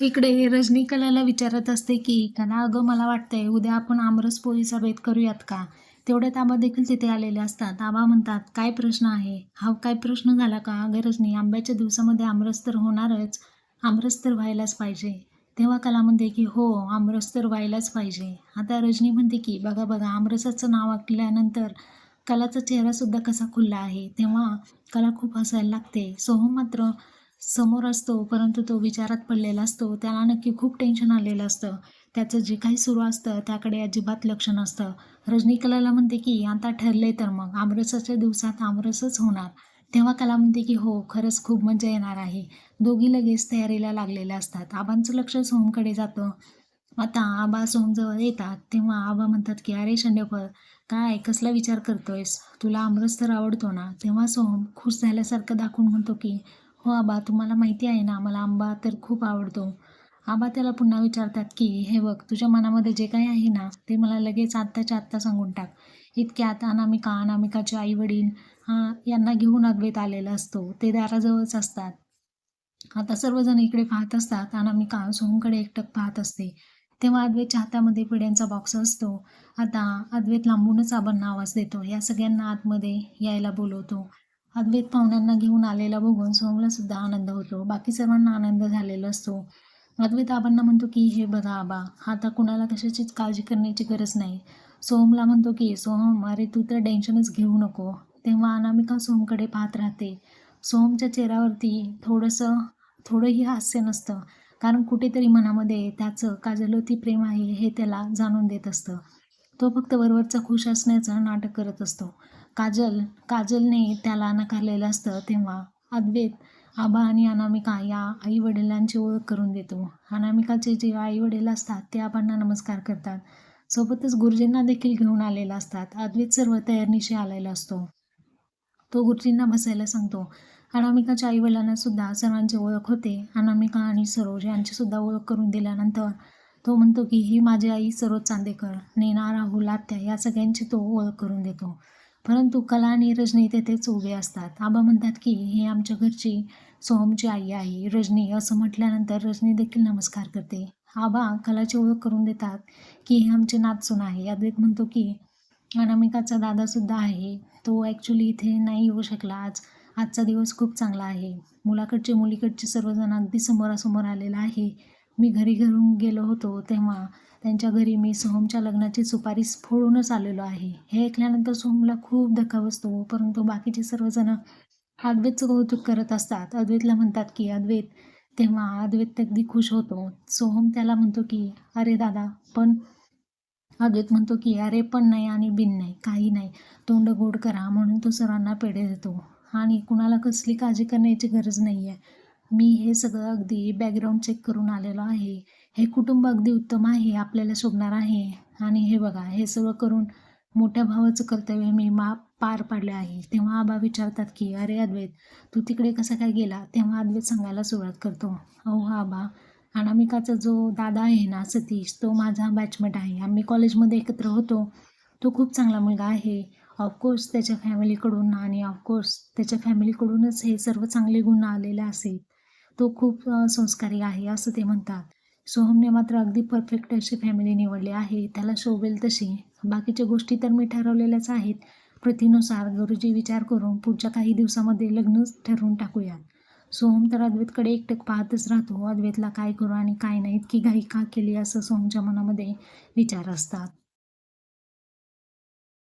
इकडे रजनी कलाला विचारत असते की कला अगं मला वाटतंय उद्या आपण आमरस पोळीचा बेत करूयात का? तेवढ्यात आबा देखील तिथे आलेले असतात. आबा म्हणतात काय प्रश्न आहे? हा काय प्रश्न झाला का? अगं रजनी आंब्याच्या दिवसामध्ये आमरस तर होणारच. आमरस तर व्हायलाच पाहिजे. तेव्हा कला म्हणते की हो आमरस तर व्हायलाच पाहिजे. आता रजनी म्हणते की बघा बघा आमरसाचं नाव ऐकल्यानंतर कलाचा चेहरासुद्धा कसा खुलला आहे? तेव्हा कला खूप हसायला लागते. सोहम मात्र समोर असतो परंतु तो विचारात पडलेला असतो. त्याला नक्की खूप टेन्शन आलेलं असतं. त्याचं जे काही सुरू असतं त्याकडे अजिबात लक्ष नसतं. रजनी कलाला म्हणते की आता ठरले तर मग. आमरसाच्या दिवसात आमरसच होणार. तेव्हा कला म्हणते की हो खरंच खूप मजा येणार आहे. दोघी लगेच तयारीला लागलेल्या असतात. आबांचं लक्ष सोमकडे जातं. आता आबा सोमजवळ येतात. तेव्हा आबा म्हणतात की अरे शंडेफळ काय? कसला विचार करतोयस? तुला आमरस तर आवडतो ना? तेव्हा सोहम खुश झाल्यासारखं दाखवून म्हणतो की हो आबा तुम्हाला माहिती आहे ना मला आंबा तर खूप आवडतो. आबा त्याला पुन्हा विचारतात की हे बघ तुझ्या मनामध्ये जे काही आहे ना ते मला लगेच आत्ताच्या आत्ता सांगून टाक. इतक्यात अनामिका अनामिकाचे आई वडील हा यांना घेऊन अद्वैत आलेला असतो. ते दाराजवळच असतात. आता सर्वजण इकडे पाहत असतात. अनामिका सोहमकडे एकटक पाहत असते. तेव्हा अद्वैतच्या हातामध्ये पिढ्यांचा बॉक्स असतो. आता अद्वैत लांबूनच आबांना आवाज देतो. या सगळ्यांना आतमध्ये यायला बोलवतो. अद्वैत पाहुण्यांना घेऊन आलेला बघून सोमला सुद्धा आनंद होतो. बाकी सर्वांना आनंद झालेला असतो. अद्वैत आबांना म्हणतो की हे बघा आबा आता कुणाला कशाचीच काळजी करण्याची गरज नाही. सोहमला म्हणतो की सोहम अरे तू तर टेन्शनच घेऊ नको. तेव्हा अनामिका सोहमकडे पाहत राहते. सोहमच्या चेहऱ्यावरती थोडंसं थोडंही हास्य नसतं. कारण कुठेतरी मनामध्ये त्याचं काजलोती प्रेम आहे हे त्याला जाणून देत असतं. तो फक्त वरवरचा खुश असण्याचं नाटक करत असतो. काजल काजलने त्याला नकारलेलं असतं तेव्हा अद्वैत आबा आणि अनामिका या आई वडिलांची ओळख करून देतो. अनामिकाचे जे आई वडील असतात ते आबांना नमस्कार करतात. सोबतच गुरुजींना देखील घेऊन आलेला असतात. अद्वैत सर्व तयारनिशी आलेला असतो. तो गुरुजींना बसायला सांगतो. अनामिकाच्या आईवडिलांनासुद्धा सर्वांची ओळख होते. अनामिका आणि सरोज यांची सुद्धा ओळख करून दिल्यानंतर तो म्हणतो की ही माझी आई सरोज चांदेकर नेना राहुल आत्या या सगळ्यांची तो ओळख करून देतो. परंतु कला आणि रजनी तेथेच उभे असतात. आबा म्हणतात की ही आमच्या घरची सोहमची आई आहे रजनी. असं म्हटल्यानंतर रजनी देखील नमस्कार करते. आबा कलाची ओळख करून देतात की हे आमचे नातसून आहे. अद्वैत म्हणतो की अनामिकाचा दादासुद्धा आहे. तो ॲक्च्युली इथे नाही येऊ शकला. आज आजचा दिवस खूप चांगला आहे. मुलाकडचे मुलीकडचे सर्वजण अगदी समोरासमोर आलेला आहे. मी घरी घरून गेलो होतो तेव्हा त्यांच्या घरी मी सोहमच्या लग्नाची सुपारी फोडूनच आलेलो आहे. हे ऐकल्यानंतर सोहमला खूप धक्का बसतो परंतु बाकीचे सर्वजण अद्वैतचं कौतुक करत असतात. अद्वैतला म्हणतात की अद्वैत. तेव्हा अद्वैत अगदी खुश होतो. सोहम त्याला म्हणतो की अरे दादा पण अद्वैत म्हणतो की अरे पण नाही आणि बिन नाही काही नाही. तोंड गोड करा म्हणून तो सर्वांना पेढे देतो. आणि कुणाला कसली काळजी करण्याची गरज नाही आहे मी हे सगळं अगदी बॅकग्राऊंड चेक करून आलेलो आहे. हे कुटुंब अगदी उत्तम आहे आपल्याला शोभणार आहे. आणि हे बघा हे सगळं करून मोठ्या भावाचं कर्तव्य मी मा पार पाडले आहे. तेव्हा आबा विचारतात की अरे अद्वैत तू तिकडे कसा काय गेला? तेव्हा अद्वैत सांगायला सुरुवात करतो. अहो हा आबा अनामिकाचा जो दादा आहे ना सतीश तो माझा बॅचमेट आहे. आम्ही कॉलेजमध्ये एकत्र होतो. तो खूप चांगला मुलगा आहे. ऑफकोर्स त्याच्या फॅमिलीकडून आणि ऑफकोर्स त्याच्या फॅमिलीकडूनच हे सर्व चांगले गुण आलेले असेल तो खूप संस्कारी आहे असं ते म्हणतात. सोहमने मात्र अगदी परफेक्ट अशी फॅमिली निवडली आहे. त्याला शोभेल तशी. बाकीच्या गोष्टी तर मी ठरवलेल्याच आहेत. प्रतीनुसार गुरुजी विचार करून पुढच्या काही दिवसामध्ये लग्नच ठरवून टाकूयात. सोहम तर अद्वैतकडे एकटक पाहतच राहतो. अद्वैतला काय करू आणि काय नाही इतकी घाई का केली असं सोहमच्या मनामध्ये विचार असतात.